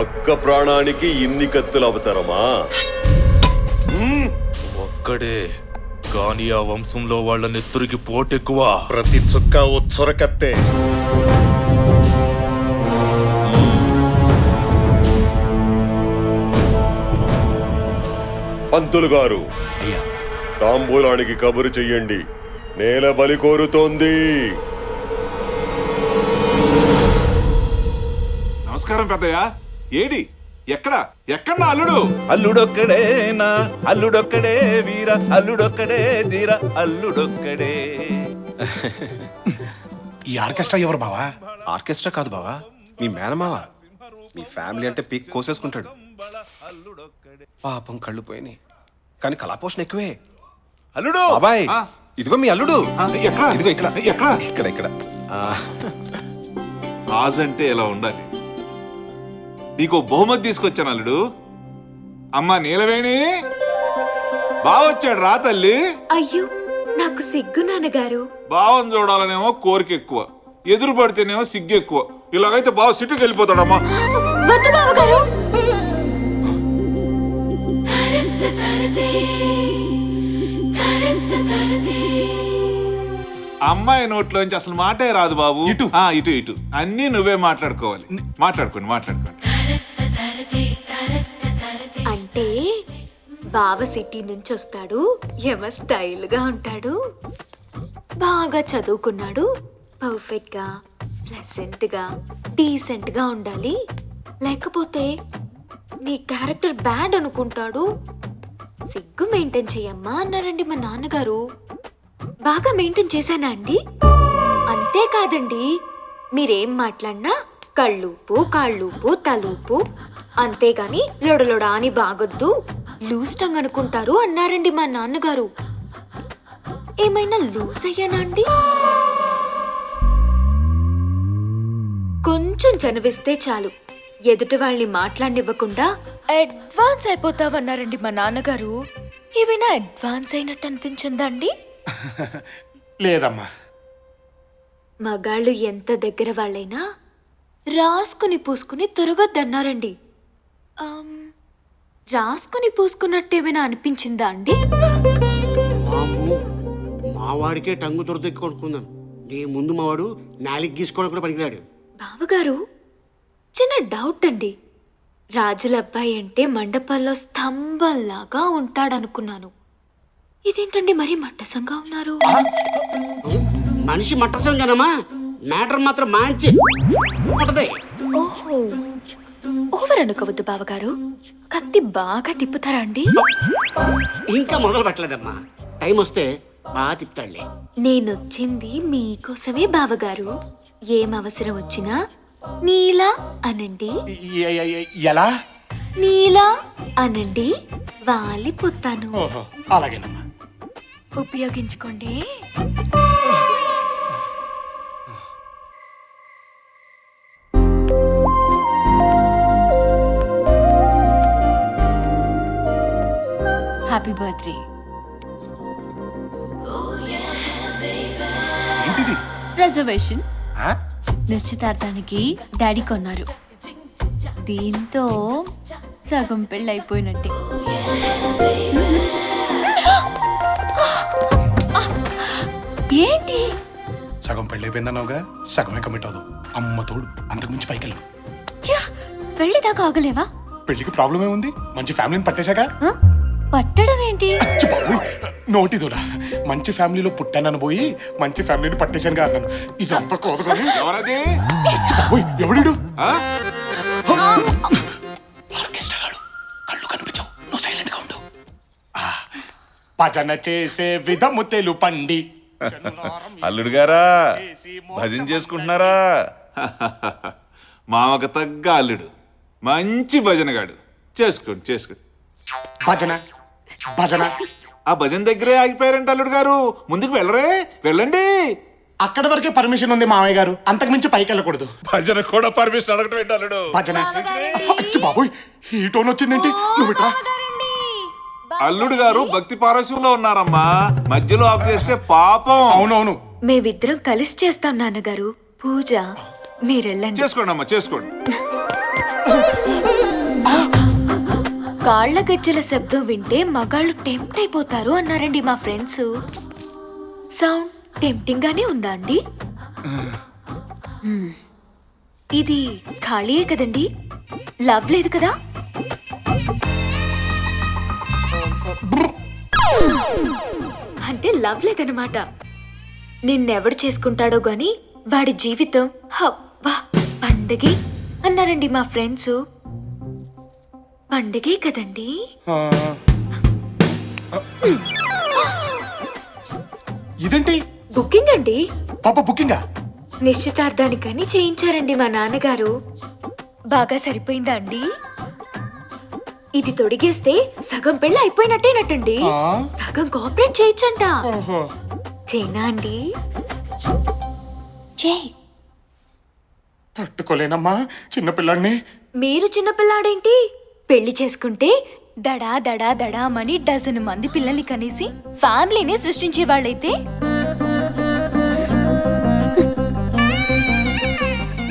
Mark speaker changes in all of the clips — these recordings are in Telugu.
Speaker 1: ఒక్క ప్రాణానికి ఇన్ని కత్తులు అవసరమా?
Speaker 2: ఒక్కడే. కానీ ఆ వంశంలో వాళ్ళ నెత్తురికి పోటెక్కువ.
Speaker 3: ప్రతి చుక్క ఓ చొరకత్తే
Speaker 1: పంతులు గారు
Speaker 2: అయ్యా.
Speaker 1: తాంబూలానికి కబురు చెయ్యండి. నేల బలి కోరుతోంది.
Speaker 4: నమస్కారం పెద్దయ్య. ఏడి? ఎక్కడ? ఎక్కడ నా అల్లుడు?
Speaker 5: అల్లుడొక్కడేనా? అల్లుడొక్కడే వీర? అల్లుడొక్కడే ధీర అల్లుడొక్కడే.
Speaker 6: ఈ ఆర్కెస్ట్రా ఎవరు బావా?
Speaker 7: ఆర్కెస్ట్రా కాదు బావా మీ మేనమావ. మీ ఫ్యామిలీ అంటే పీక్ కోసేసుకుంటాడు. పాపం కళ్ళు పోయినాయి. కానీ కళాపోషణ ఎక్కువే.
Speaker 5: అల్లుడు!
Speaker 7: బాబాయ్
Speaker 4: ఆ?
Speaker 7: ఇదిగో మీ అల్లుడు.
Speaker 4: ఎక్కడ?
Speaker 7: ఇదిగో ఇక్కడ.
Speaker 4: ఎక్కడ?
Speaker 7: ఇక్కడ ఇక్కడ. ఆ,
Speaker 4: రాజు అంటే ఎలా ఉండాలి? నీకు బహుమతి తీసుకొచ్చాను అల్లుడు. అమ్మా నీలవేణి బావొచ్చాడు రా తల్లి.
Speaker 8: అయ్యో నాకు సిగ్గు నాన్నగారు.
Speaker 4: బావని చూడాలనేమో కోరిక ఎక్కువ ఎదురు పడితేనేమో సిగ్గు ఎక్కువ. ఇలాగైతే బావ సిట్టుకు వెళ్ళిపోతాడమ్మా.
Speaker 8: వద్దు బావగారు.
Speaker 4: అమ్మాయి నోట్లోంచి అసలు మాటే రాదు బాబు.
Speaker 6: ఇటు.
Speaker 4: ఆ ఇటు ఇటు. అన్నీ నువ్వే మాట్లాడుకోవాలి. మాట్లాడుకోండి మాట్లాడుకోండి.
Speaker 8: బావ సిటీ నుంచి వస్తాడు. ఎవ స్టైల్గా ఉంటాడు. బాగా చదువుకున్నాడు. పర్ఫెక్ట్గా ప్లెసెంట్గా డీసెంట్గా ఉండాలి. లేకపోతే నీ క్యారెక్టర్ బ్యాడ్ అనుకుంటాడు. సిగ్గు మెయింటైన్ చేయమ్మా అన్నారండి మా నాన్నగారు. బాగా మెయింటైన్ చేశానా అండి? అంతేకాదండి. మీరేం మాట్లాడినా కళ్ళూపు కాళ్ళూపు తలూపు అంతేగాని లొడలొడ అని బాగొద్దు. లూజ్ టంగ్ అనుకుంటారు అన్నారండి మా నాన్నగారు. ఏమైనా లూజ్ అయ్యానా అండి? కొంచెం చనివిస్తే చాలు. ఎదుటి వాళ్ళని మాట్లాడినివ్వకుండా అడ్వాన్స్ అయిపోతావన్నారండి మా నాన్నగారు. ఏమైనా అడ్వాన్స్ అయినట్టు అనిపించిందా అండి?
Speaker 6: లేదమ్మా.
Speaker 8: మగాళ్ళు ఎంత దగ్గర వాళ్ళైనా రాసుకుని పూసుకుని తిరగొద్దన్నారండి. రాసుకుని పూసుకున్నట్టు ఏమైనా అనిపించిందా అండి?
Speaker 9: మాము మావాడికే టంగు దొరదెక్కి కొనుక్కుందాం. నీ ముందు మావాడు నాలికి గీసుకోవడం కూడా పనికిరాడు.
Speaker 8: బావగారు చిన్న డౌట్ అండి. రాజుల అబ్బాయి అంటే మండపాల్లో స్తంభంలాగా ఉంటాడనుకున్నాను. ఇదేంటండి మరీ మట్టసంగా ఉన్నారు?
Speaker 9: మనిషి మట్టసం కదమ్మా మ్యాటర్ మాత్రం మంచి ఉంటది.
Speaker 8: ఓహో. ఓవర్ అనుకోవద్దు బావగారు. కత్తి బాగా తిప్పుతారా అండి?
Speaker 9: ఇంకా మొదలు పెట్టలేదమ్మా. టైం వస్తే బాగా తిప్పుతాడులే.
Speaker 8: నేనొచ్చింది మీకోసమే బావగారు. ఏం అవసరం వచ్చినా నీలా అనండి.
Speaker 6: ఎలా?
Speaker 8: నీలా అనండి. వాలిపోతాను
Speaker 6: ఓహో అలాగేనమ్మా.
Speaker 8: ఉపయోగించుకోండి. రిజర్వేషన్? నిశ్చితార్థానికి డాడీ కొన్నారు. దీంతో సగం పెళ్ళి అయిపోయినట్టే ఏంటి?
Speaker 6: సగం పెళ్ళి అయిపోయిందన్నావుగా సగమే కమిట్ అవదు అమ్మ తోడు అంతకుమించి పైకి వెళ్ళు!
Speaker 8: పెళ్ళి దాకా ఆగలేవా?
Speaker 6: పెళ్ళికి ప్రాబ్లం ఏముంది? మంచి ఫ్యామిలీని పట్టేశాక?
Speaker 8: పట్టడం ఏంటి?
Speaker 6: నోటి దూడ మంచి ఫ్యామిలీలో పుట్టానని పోయి మంచి ఫ్యామిలీని పట్టేశాను అన్నాను. ఇదంతా కోదు
Speaker 4: ఎవరది?
Speaker 6: ఆర్కెస్ట్రా గాడు కళ్ళు కనిపించవు. నువ్వు సైలెంట్గా ఉండు. ఆ, భజన చేసే విధము తెలుపండి.
Speaker 5: అల్లుడు గారా భజన చేసుకుంటున్నారా?
Speaker 4: మామకు తగ్గ అల్లుడు. మంచి భజనగాడు చేసుకోండి చేసుకోండి
Speaker 6: భజన? భజన.
Speaker 4: ఆ భజన దగ్గరే ఆగిపోయారంట అల్లుడు గారు. ముందుకు వెళ్ళరే? వెళ్ళండి.
Speaker 6: అక్కడ వరకే పర్మిషన్ ఉంది మామయ్య గారు. అంతకు మించి పైకి వెళ్ళకూడదు.
Speaker 5: భజన కూడా పర్మిషన్ అడగటం ఏంటి అల్లుడు?
Speaker 6: భజన. అచ్చు బాబోయ్ ఈ టోన్ వచ్చిందేంటి? నువ్వు ఇట్రా.
Speaker 4: అల్లుడు గారు భక్తి పారస్యంలో ఉన్నారమ్మా. మధ్యలో ఆఫ్ చేస్తే పాపం.
Speaker 6: అవునవును.
Speaker 8: మేమిద్దరం కలిసి చేస్తాం నాన్నగారు. పూజ. మీరెళ్ళండి
Speaker 4: చేసుకోండి అమ్మా చేసుకోండి.
Speaker 8: కాళ్ళ గజ్జల శబ్దం వింటే మగాళ్ళు టెంప్ట్ అయిపోతారు అన్నారండి మా ఫ్రెండ్స్. సౌండ్ టెంప్టింగ్ గానే ఉందా అండి? మ్మ్. ఇది ఖాళీయే కదండి? లవ్ లేదు కదా? అంటే లవ్ లేదనమాట నిన్నెవడు చేసుకుంటాడో గాని వాడి జీవితం హబ్బా పండగే అన్నారండి మా ఫ్రెండ్స్. పండగే కదండి.
Speaker 6: ఇదేంటి?
Speaker 8: బుకింగ్ అండి.
Speaker 6: పాప బుకింగా?
Speaker 8: నిశ్చితార్థానికని చేయించారండి మా నాన్నగారు. బాగా సరిపోయిందా అండి? ఇది తొడిగేస్తే సగం పెళ్ళి అయిపోయినట్టేనట్టండి
Speaker 6: ఆ?
Speaker 8: సగం కోఆపరేట్ చేయొచ్చంట
Speaker 6: ఓహో.
Speaker 8: చైనా అండి? చేయి.
Speaker 6: తట్టుకోలేనమ్మా చిన్నపిల్లాడిని.
Speaker 8: మీరు చిన్నపిల్లాడేంటి? పెళ్ళి చేసుకుంటే దడా దడా దడామని డజన్ మంది పిల్లల్ని కనేసి ఫ్యామిలీని సృష్టించే వాళ్ళైతే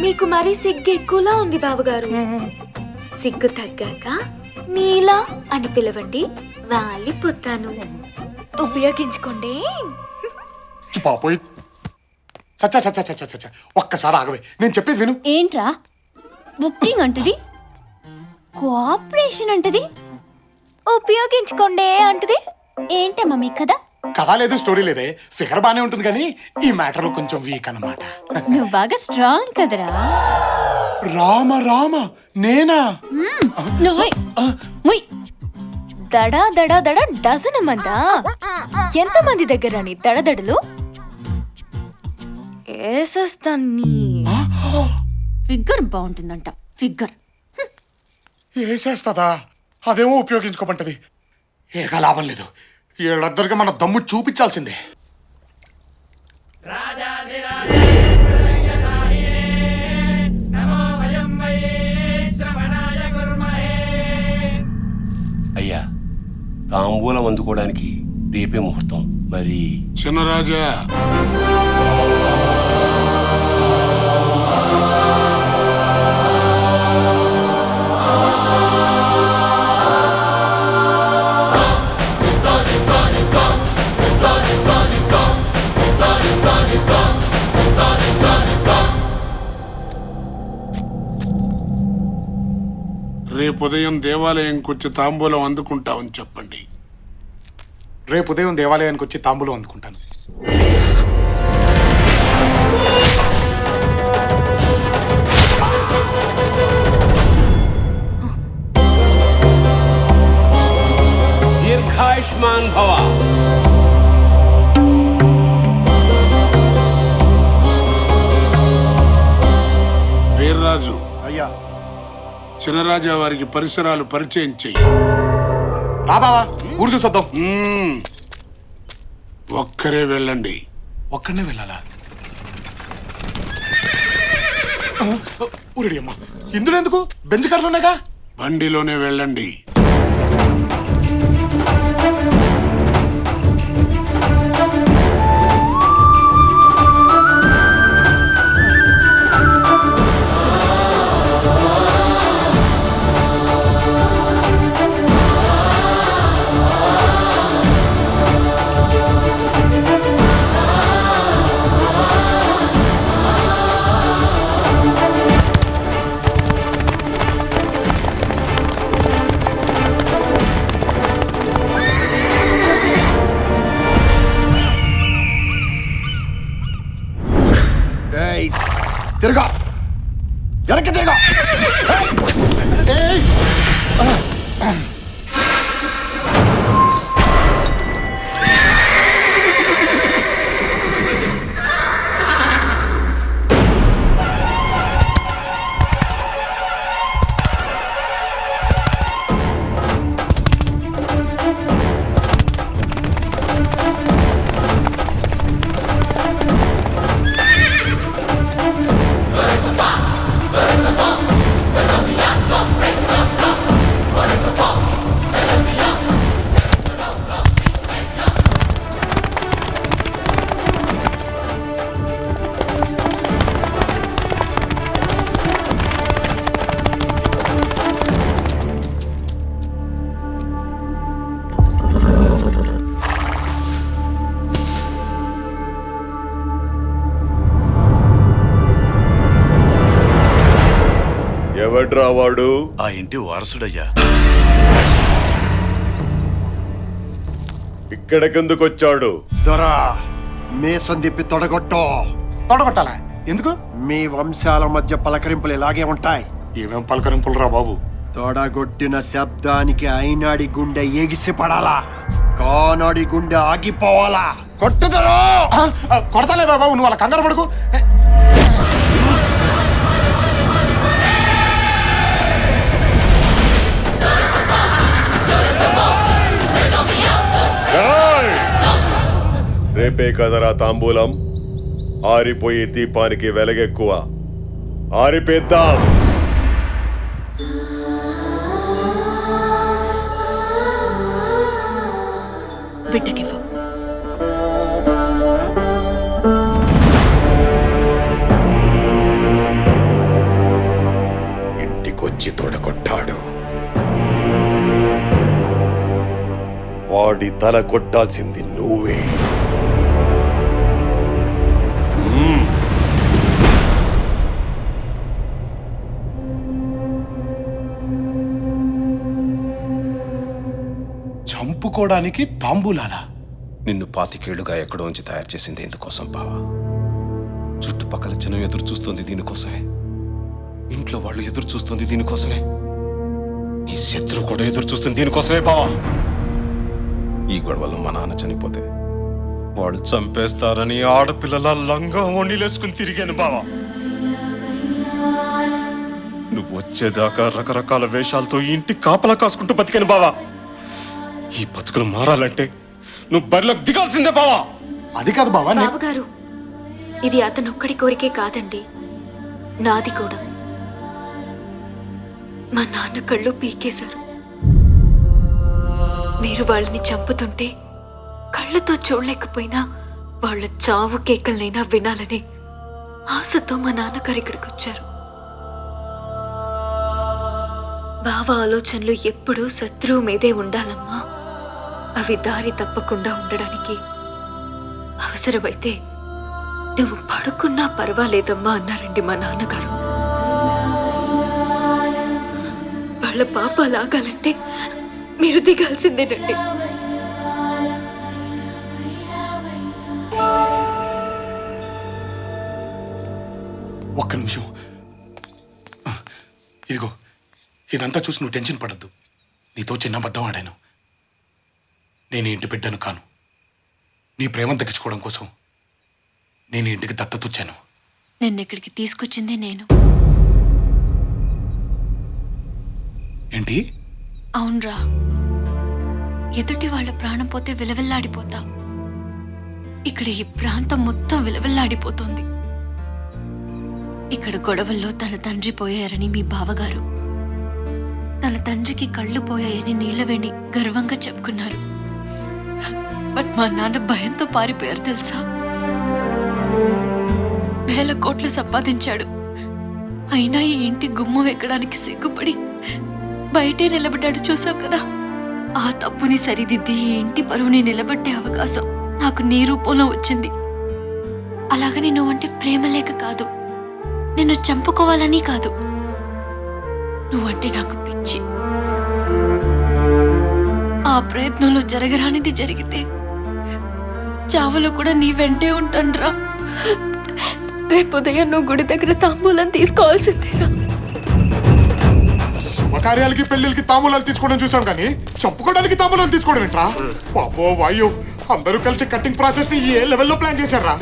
Speaker 8: మీకు మరి సిగ్గు ఎక్కువలా ఉంది బావగారు. సిగ్గు తగ్గాక నీలా అని పిలవండి వాలిపోతాను. ఉపయోగించుకోండి
Speaker 6: చి పాపోయ్. సచ్చా సచ్చా సచ్చా సచ్చా ఒక్కసారి ఆగవే. నేను చెప్పేది విను.
Speaker 10: ఏంట్రా? బుకింగ్ అంటది. కోఆపరేషన్ అంటది?
Speaker 8: ఉపయోగించుకోండి అంటది?
Speaker 10: ఏంటమ్మా మీ కదా
Speaker 6: కథ లేదు స్టోరీ లేదే. ఫిగర్ బానే ఉంటుంది కానీ ఈ మ్యాటర్లో కొంచెం వీక్ అన్నమాట.
Speaker 10: నువ్వు బాగా స్ట్రాంగ్ కదరా.
Speaker 6: రామ రామ నేనా?
Speaker 10: నువ్వు ముయ్.
Speaker 8: దడా దడా దడా డజన్ మందా ఎంతమంది దగ్గర నీ దడదడలు? ఏసేస్తాన్ని.
Speaker 10: Figure బాగుంటుందంట figure.
Speaker 6: వేసేస్తుందా? అదేమో ఉపయోగించుకోమంటది. ఏక లాభం లేదు. వీళ్ళిద్దరికి మన దమ్ము చూపించాల్సిందే.
Speaker 11: అయ్యా తాంబూలం అందుకోవడానికి రేపే ముహూర్తం. మరి?
Speaker 4: చిన్నరాజా. రేపు ఉదయం దేవాలయంకి వచ్చి తాంబూలం అందుకుంటామని చెప్పండి.
Speaker 6: రేపు ఉదయం దేవాలయానికి వచ్చి తాంబూలం అందుకుంటాను.
Speaker 11: దీర్ఘాయుష్మాన్ భవ.
Speaker 4: చిన్నరాజా వారికి పరిసరాలు పరిచయం చెయ్యి.
Speaker 6: రా బావా ఊరు చూసొద్దాం.
Speaker 4: మ్మ్. ఒక్కరే వెళ్ళండి.
Speaker 6: ఒక్కడనే వెళ్ళాలా? ఊరిడి అమ్మా. ఇందులో ఎందుకు? బెంచ్ కార్లు ఉన్నాయిగా?
Speaker 4: బండిలోనే వెళ్ళండి.
Speaker 6: తిరగా వెనక్కి తిరగా ఏయ్!
Speaker 1: ఎవడ్రా వాడు?
Speaker 3: ఆ ఇంటి వారసుడయ్యా.
Speaker 1: ఇక్కడికెందుకు వచ్చాడు?
Speaker 7: దొరా మేసం తిప్పి తొడగొట్టో.
Speaker 6: తొడగొట్టాలా? ఎందుకు?
Speaker 7: మీ వంశాల మధ్య పలకరింపులు ఇలాగే ఉంటాయి.
Speaker 6: ఏమేం పలకరింపులు రా బాబు?
Speaker 7: తొడగొట్టిన శబ్దానికి అయినాడి గుండె ఎగిసి పడాలా? కానాడి గుండె ఆగిపోవాలా? కొట్టుదరో
Speaker 6: కొడతాలే బాబు నువ్వు అలా కంగారు పడుకు.
Speaker 1: రేపే కదరా తాంబూలం. ఆరిపోయే దీపానికి వెలగెక్కువ. ఆరిపేద్దాం!
Speaker 8: బిడ్డకివ్వు.
Speaker 1: వాడి తల కొట్టాల్సింది నువ్వే.
Speaker 6: చంపుకోవడానికి తాంబూలాలా?
Speaker 7: నిన్ను పాతికేళ్ళుగా ఎక్కడో ఉంచి తయారు చేసింది ఎందుకోసం బావా? చుట్టుపక్కల జనం ఎదురు చూస్తుంది దీనికోసమే. ఇంట్లో వాళ్ళు ఎదురు చూస్తుంది దీనికోసమే. ఈ శత్రువు కూడా ఎదురు చూస్తుంది దీనికోసమే బావా. ఈ గొడవలో మా నాన్న చనిపోతే వాడు చంపేస్తారని ఆడపిల్లల లంగా వండిలేసుకుని తిరిగాను బావా. నువ్వు వచ్చేదాకా రకరకాల వేషాలతో ఇంటి కాపలా కాసుకుంటూ బతికాను బావా. ఈ బతుకులు మారాలంటే నువ్వు బరిలోకి దిగాల్సిందే బావా.
Speaker 6: అది కాదు బావా నే-
Speaker 8: బావగారు ఇది అతనొక్కడి కోరికే కాదండి. నాది కూడా. మా నాన్న కళ్ళు పీకేశారు. మీరు వాళ్ళని చంపుతుంటే కళ్ళతో చూడలేకపోయినా వాళ్ళ చావు కేకలనైనా వినాలని ఆశతో మా నాన్నగారు ఇక్కడికి వచ్చారు. బావ ఆలోచనలు ఎప్పుడూ శత్రువు మీదే ఉండాలమ్మా. అవి దారి తప్పకుండా ఉండడానికి అవసరమైతే నువ్వు పడుకున్నా పర్వాలేదమ్మా అన్నారండి మా నాన్నగారు. వాళ్ళ పాప లాగాలంటే మీరు దిగాల్సిందేనండి.
Speaker 6: ఒక్క నిమిషం. ఇదిగో ఇదంతా చూసి నువ్వు టెన్షన్ పడద్దు. నీతో చిన్న అబద్ధం ఆడాను. నేను ఇంటి బిడ్డను కాను. నీ ప్రేమను దక్కించుకోవడం కోసం నేను ఇంటికి దత్తత వచ్చాను
Speaker 10: నిన్న ఇక్కడికి తీసుకొచ్చింది నేను.
Speaker 6: ఏంటి?
Speaker 10: అవునరా. ఎదుటి వాళ్ళ ప్రాణం పోతే విలవిల్లాడిపోతా. ఇక్కడ ఈ ప్రాంతం మొత్తం విలవిల్లాడిపోతోంది. ఇక్కడ గొడవల్లో తన తండ్రి పోయారని మీ బావగారు. తన తండ్రికి కళ్ళు పోయాయని నీళ్ళవేణి గర్వంగా చెప్పుకున్నారు. బట్ మా నాన్న భయంతో పారిపోయారు తెలుసా? వేల కోట్లు సంపాదించాడు. అయినా ఈ ఇంటి గుమ్మం ఎక్కడానికి సిగ్గుపడి బయటే నిలబడ్డాడు చూసావు కదా? ఆ తప్పుని సరిదిద్ది ఇంటి పరువుని నిలబట్టే అవకాశం నాకు నీ రూపంలో వచ్చింది. అలాగని నువ్వంటే ప్రేమ లేక కాదు. నిన్ను చంపుకోవాలని కాదు. నువ్వంటే నాకు పిచ్చి. ఆ ప్రయత్నంలో జరగరానిది జరిగితే చావులో కూడా నీ వెంటే ఉంటానురా. రేపు ఉదయం నువ్వు గుడి దగ్గర తాంబూలం తీసుకోవాల్సిందేరా.
Speaker 6: శుభకార్యాలకి పెళ్ళిళ్ళకి తాంబూలాలు తీసుకోవడం చూసాం కానీ చంపుకోవడానికి తాంబూలాలు తీసుకోవడం ఏంట్రా? పాపో వాయు అందరూ కలిసి కట్టింగ్ ప్రాసెస్ని ఏ లెవెల్లో ప్లాన్ చేశారా?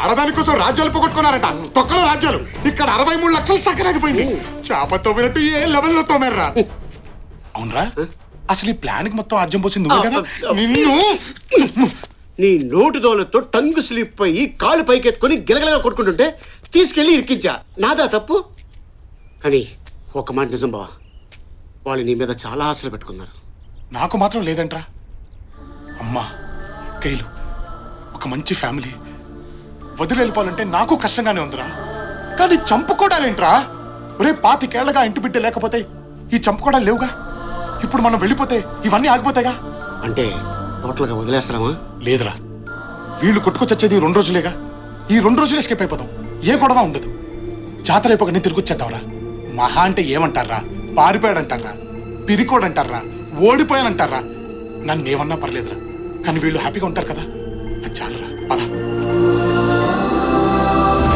Speaker 6: ఆడదాని కోసం రాజ్యాలు పోగొట్టుకున్నారట. తొక్కలో రాజ్యాలు. ఇక్కడ అరవై మూడు లక్షలు సక్కరాగిపోయింది చేప తోమినట్టు ఏ లెవెల్లో తోమారా అవునరా? అసలు ఈ ప్లాన్కి మొత్తం అర్జం పోసింది నువ్వే కదా? నిన్ను?
Speaker 9: నీ నోటు దోలతో టంగు స్లిప్ అయ్యి కాళ్ళు పైకెత్తుకొని గిలగలగా కొట్టుకుంటుంటే తీసుకెళ్ళి ఇరికించా. నాదా తప్పు? కానీ ఒక మాట నిజం బావా. వాళ్ళు నీ మీద చాలా ఆశలు పెట్టుకున్నారు.
Speaker 6: నాకు మాత్రం లేదంట్రా. అమ్మా కైలు ఒక మంచి ఫ్యామిలీ. వదిలి వెళ్ళిపోవాలంటే నాకు కష్టంగానే ఉందిరా. కానీ చంపుకోవడాలేంట్రా? ఒరే పాతికేళ్ళగా ఇంటి బిడ్డ లేకపోతే ఈ చంపుకోవడాలు లేవుగా? ఇప్పుడు మనం వెళ్ళిపోతే ఇవన్నీ ఆగిపోతాయిగా?
Speaker 9: అంటే టోటల్గా వదిలేస్తారామా?
Speaker 6: లేదురా. వీళ్ళు కొట్టుకొచ్చేది రెండు రోజులేగా? ఈ రెండు రోజులు ఎస్కేప్ అయిపోదాం. ఏ గొడవ ఉండదు. జాతర అయిపోగానే తిరిగి వచ్చేద్దాంరా మహా అంటే ఏమంటారా? పారిపోయాడంటారా? పిరికోడంటారా? ఓడిపోయానంటారా నన్ను ఏమన్నా పర్లేదురా. కానీ వీళ్ళు హ్యాపీగా ఉంటారు కదా. అది చాలురా. పదా.